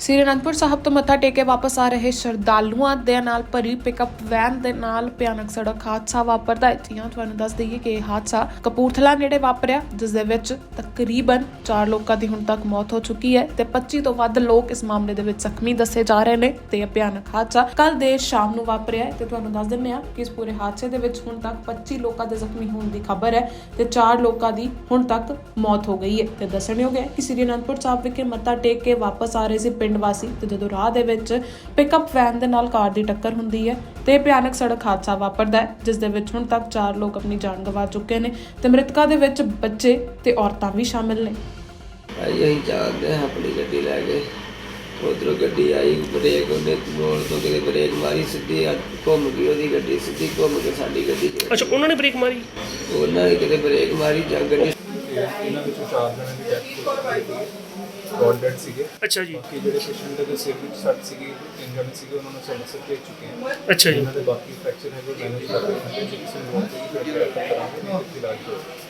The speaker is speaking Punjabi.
ਸ੍ਰੀ ਅਨੰਦਪੁਰ ਸਾਹਿਬ ਤੋਂ ਮੱਥਾ ਟੇਕ ਕੇ ਵਾਪਸ ਆ ਰਹੇ ਸ਼ਰਧਾਲੂਆਂ ਦੇ ਨਾਲ ਭਰੀ ਪਿਕਅਪ ਵੈਨ ਦੇ ਨਾਲ ਭਿਆਨਕ ਸੜਕ ਹਾਦਸਾ ਵਾਪਰਦਾ ਹੈ। ਜੀਆਂ ਤੁਹਾਨੂੰ ਦੱਸ ਦਈਏ ਕਿ ਇਹ ਹਾਦਸਾ ਕਪੂਰਥਲਾ ਨੇੜੇ ਵਾਪਰਿਆ ਜਿਸ ਦੇ ਵਿੱਚ ਤਕਰੀਬਨ 4 ਲੋਕਾਂ ਦੀ ਹੁਣ ਤੱਕ ਮੌਤ ਹੋ ਚੁੱਕੀ ਹੈ ਤੇ 25 ਤੋਂ ਵੱਧ ਲੋਕ ਇਸ ਮਾਮਲੇ ਦੇ ਵਿੱਚ ਜ਼ਖਮੀ ਦੱਸੇ ਜਾ ਰਹੇ ਨੇ ਤੇ ਇਹ ਭਿਆਨਕ ਹਾਦਸਾ ਕੱਲ ਦੇਰ ਸ਼ਾਮ ਨੂੰ ਵਾਪਰਿਆ ਹੈ ਤੇ ਤੁਹਾਨੂੰ ਦੱਸ ਦਿੰਦੇ ਹਾਂ ਕਿ ਇਸ ਪੂਰੇ ਹਾਦਸੇ ਦੇ ਵਿੱਚ ਹੁਣ ਤੱਕ 25 ਲੋਕਾਂ ਦੇ ਜ਼ਖਮੀ ਹੋਣ ਦੀ ਖਬਰ ਹੈ ਤੇ 4 ਲੋਕਾਂ ਦੀ ਹੁਣ ਤੱਕ ਮੌਤ ਹੋ ਗਈ ਹੈ। ਤੇ ਦੱਸਣਯੋਗ ਹੈ ਕਿ ਸ੍ਰੀ ਅਨੰਦਪੁਰ ਸਾਹਿਬ ਵਿਖੇ ਮੱਥਾ ਟੇਕ ਕੇ ਵਾਪਸ ਆ ਰਹੇ ਸੀ ਪਿੰਡ ਵਾਸੀ ਤੇ ਜਦੋਂ ਰਾਹ ਦੇ ਵਿੱਚ ਪਿਕਅਪ ਵੈਨ ਦੇ ਨਾਲ ਕਾਰ ਦੀ ਟੱਕਰ ਹੁੰਦੀ ਹੈ ਤੇ ਇਹ ਭਿਆਨਕ ਸੜਕ ਹਾਦਸਾ ਵਾਪਰਦਾ ਹੈ ਜਿਸ ਦੇ ਵਿੱਚ ਹੁਣ ਤੱਕ 4 ਲੋਕ ਆਪਣੀ ਜਾਨ ਗਵਾ ਚੁੱਕੇ ਨੇ ਤੇ ਮ੍ਰਿਤਕਾਂ ਦੇ ਵਿੱਚ ਬੱਚੇ ਤੇ ਔਰਤਾਂ ਵੀ ਸ਼ਾਮਿਲ ਨੇ। ਭਾਈ ਅਸੀਂ ਜਾਂਦੇ ਹਾਂ ਆਪਣੀ ਗੱਡੀ ਲੈ ਕੇ। ਉਧਰੋਂ ਗੱਡੀ ਆਈ ਬ੍ਰੇਕ ਉਹਨੇ ਮੋੜ ਤੋਂ ਕਿਤੇ ਬ੍ਰੇਕ ਮਾਰੀ ਸਿੱਧੀ ਆ ਘੁੰਮ ਗਈ ਉਹਦੀ ਗੱਡੀ ਸਿੱਧੀ ਘੁੰਮ ਕੇ ਸਾਡੀ ਗੱਡੀ 'ਚ ਅੱਛਾ ਉਹਨਾਂ ਨੇ ਬ੍ਰੇਕ ਮਾਰੀ? ਉਹਨਾਂ ਨੇ ਕਿਤੇ ਬ੍ਰੇਕ ਮਾਰੀ ਜਾਂ ਗੱਡੀ ਤੇ ਇਹਨਾਂ ਵਿੱਚੋਂ ਚਾਰ ਜਣਿਆਂ ਦੀ ਡੈਥ ਹੋ ਗਈ ਡੈਡ ਸੀਗੇ। ਅੱਛਾ ਜੀ। ਬਾਕੀ ਜਿਹੜੇ ਪੇਸ਼ੈਂਟ ਦੇ ਸਿਰ ਵਿੱਚ ਸੱਟ ਸੀਗੀ ਤਿੰਨ ਜਣੇ ਸੀਗੇ ਉਹਨਾਂ ਨੂੰ ਸਮਝ ਭੇਜ ਚੁੱਕੇ ਹਾਂ। ਅੱਛਾ ਜੀ। ਇਹਨਾਂ ਦੇ ਬਾਕੀ ਫ੍ਰੈਕਚਰ ਹੈਗੇ ਮੈਨੇਜ ਕਰ ਰਹੇ ਹਾਂ ਜੇ ਕਿਸੇ ਨੂੰ ਲੋੜ ਪਈ ਫਿਰ ਰੈਫਰ ਕਰਾਂਗੇ ਤੇ ਇਲਾਜ ਹੋਏਗਾ